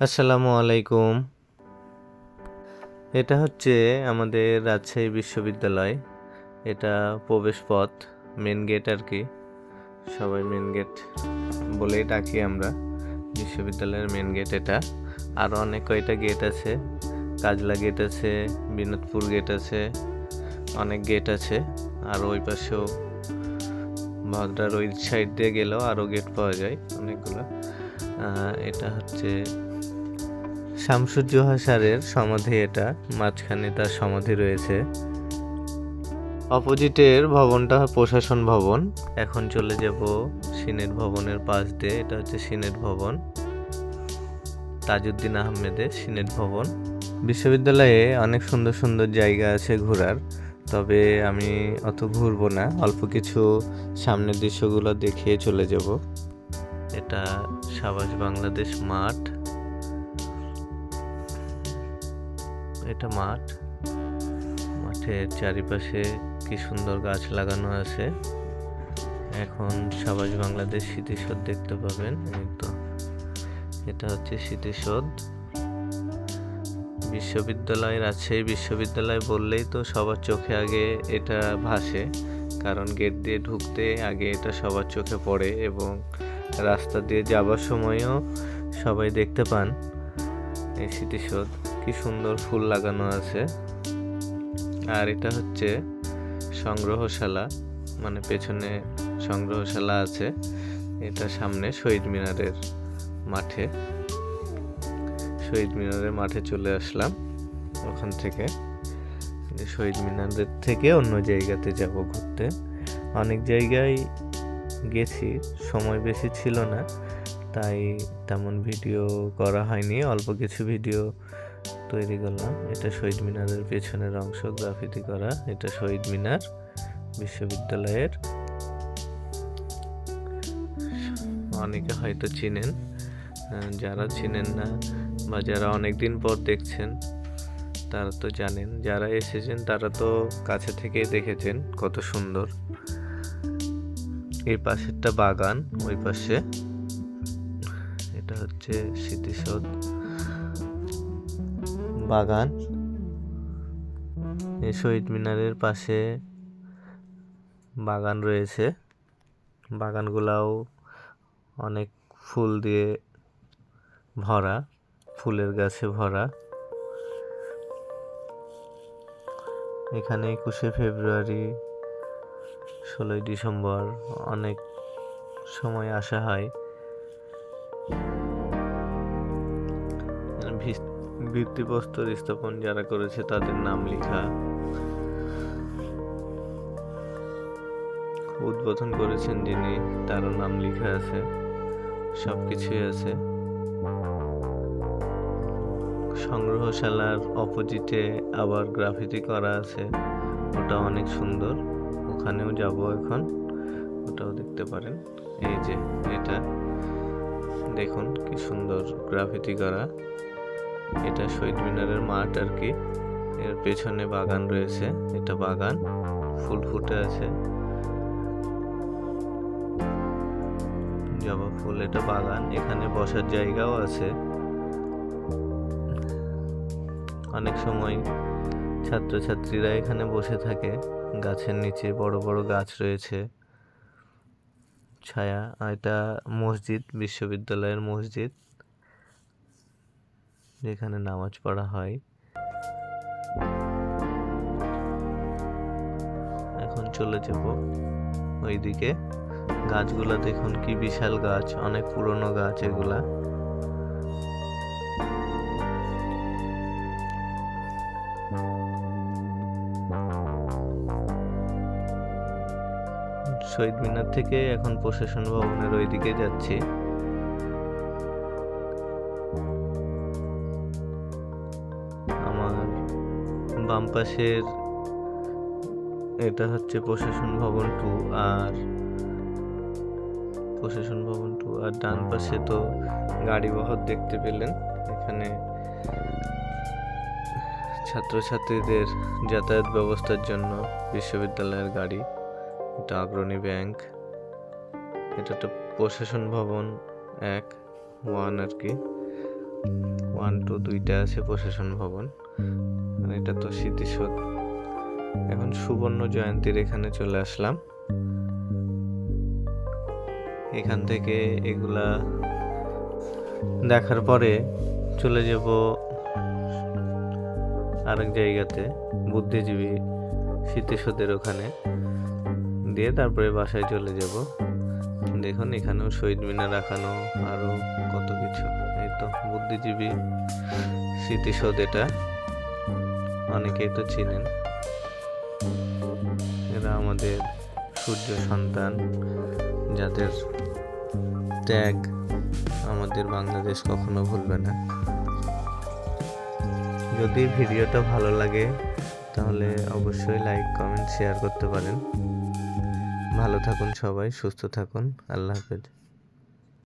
আসসালামু আলাইকুম। এটা হচ্ছে আমাদের রাজশাহী বিশ্ববিদ্যালয়। এটা প্রবেশ পথ মেন গেট আর কি। সবাই মেন গেট বলেই ডাকি আমরা। বিশ্ববিদ্যালয়ের মেন গেট এটা। আরও অনেক কয়টা গেট আছে। কাজলা গেট আছে, বিনোদপুর গেট আছে, অনেক গেট আছে। আর ওই পাশেও ভদ্রার ওই সাইড দিয়ে গেলেও আরও গেট পাওয়া যায় অনেকগুলো। এটা হচ্ছে শামসুজ্জোহা স্যারের সমাধি এটা, মাঝখানে তার সমাধি রয়েছে। অপোজিটের ভবনটা প্রশাসন ভবন। এখন চলে যাব সিনেট ভবনের পাশ দিয়ে, এটা হচ্ছে সিনেট ভবন। তাজউদ্দিন আহমেদের সিনেট ভবন। বিশ্ববিদ্যালয়ে অনেক সুন্দর সুন্দর জায়গা আছে ঘোরার, তবে আমি অত ঘুরবো না, অল্প কিছু সামনের দৃশ্যগুলো দেখিয়ে চলে যাব। এটা সাবাস বাংলাদেশ মাঠ। এটা মাঠ। মাঠের চারিপাশে কি সুন্দর গাছ লাগানো আছে। এখন সাবাস বাংলাদেশ স্মৃতিসৌধ দেখতে পাবেন। তো। এটা হচ্ছে স্মৃতিসৌধ বিশ্ববিদ্যালয় রাজশাহী বিশ্ববিদ্যালয় বললেই তো সবার চোখে আগে এটা ভাসে। কারণ গেট দিয়ে ঢুকতে আগে এটা সবার চোখে পড়ে এবং রাস্তা দিয়ে যাবার সময়ও সবাই দেখতে পান। এই স্মৃতিসৌধ কি সুন্দর ফুল লাগানো আছে। আর এটা হচ্ছে সংগ্রহশালা মানে পেছনে সংগ্রহশালা আছে। এটা সামনে শহীদ মিনারের মাঠে। শহীদ মিনারের মাঠে চলে আসলাম ওখান থেকে। শহীদ মিনারের থেকে অন্য জায়গাতে যাব ঘুরতে। অনেক জায়গায় গেছি, সময় বেশি ছিল না, তাই তেমন ভিডিও করা হয়নি। অল্প কিছু ভিডিও তৈরি করলাম। এটা শহীদ মিনারের পেছনের অংশ, গ্রাফিতি করা। এটা শহীদ মিনার বিশ্ববিদ্যালয়ের। অনেকে হয়তো চিনেন যারা চিনেন না বা যারা অনেক দিন পর দেখছেন, তারা তো জানেন। যারা এসেছেন, তারা তো কাছে থেকেই দেখেছেন কত সুন্দর। এই পাশেরটা বাগান, ওই পাশে। এটা হচ্ছে স্মৃতিসৌধ। বাগান। এই শহীদ মিনারের পাশে বাগান রয়েছে। বাগানগুলাও অনেক ফুল দিয়ে ভরা, ফুলের গাছে ভরা। এখানে একুশে ফেব্রুয়ারি, ষোলোই ডিসেম্বর অনেক সময় আসা হয়। ভিত্তিপ্রস্তর স্থাপন যারা করেছে তাদের নাম লেখা উদ্বোধন করেছেন যিনি, তারও নাম লেখা আছে সব কিছুই আছে। সংগ্রহশালার অপোজিটে আবার গ্রাফিতি করা আছে। ওটা অনেক সুন্দর। ওখানেও যাব এখন। ওটাও দেখতে পারেন। এই যে এটা। দেখুন কি সুন্দর গ্রাফিতি করা। এটা শহীদ মিনারের মাঠ আর কি এর পেছনে বাগান রয়েছে, এটা বাগান। ফুল ফুটে আছে। জবা ফুল, এটা বাগান। এখানে বসার জায়গাও আছে। অনেক সময় ছাত্রছাত্রীরা এখানে বসে থাকে। গাছের নিচে বড় বড় গাছ রয়েছে। ছায়া, এটা মসজিদ, বিশ্ববিদ্যালয়ের মসজিদ। যেখানে নামাজ পড়া হয়। এখন চলে যাব ওইদিকে। গাছগুলা দেখুন কি বিশাল গাছ, অনেক পুরনো গাছ এগুলা। শহীদ মিনার থেকে এখন প্রশাসন ভবনের ওইদিকে যাচ্ছি। বাম পাশের এটা হচ্ছে প্রশাসন ভবন টু আর প্রশাসন ভবন টু আর ডান পাশে তো গাড়ি বহর দেখতে পেলেন। এখানে ছাত্রছাত্রীদের যাতায়াত ব্যবস্থার জন্য বিশ্ববিদ্যালয়ের গাড়ি, এটা অগ্রণী ব্যাংক, এটা একটা প্রশাসন ভবন এক, ওয়ান আর কি। ওয়ান, টু, দুইটা আছে প্রশাসন ভবন। আর এটা তো স্মৃতিসৌধ। এখন সুবর্ণ জয়ন্তীর এখানে চলে আসলাম। এখান থেকে এগুলা দেখার পরে চলে যাব আরেক জায়গাতে, বুদ্ধিজীবী স্মৃতিসৌধের ওখানে। দিয়ে তারপরে বাসায় চলে যাব। দেখুন, এখানেও শহীদ মিনার রাখানো আরও কত কিছু। এই তো, বুদ্ধিজীবী স্মৃতিসৌধ এটা। অনেকেই তো চিনেন। এরা আমাদের সূর্য সন্তান, যাদের ত্যাগ আমাদের বাংলাদেশ কখনো ভুলবে না। যদি ভিডিওটা ভালো লাগে, তাহলে অবশ্যই লাইক কমেন্ট শেয়ার করতে পারেন। ভালো থাকুন সবাই, সুস্থ থাকুন, আল্লাহ হাফেজ।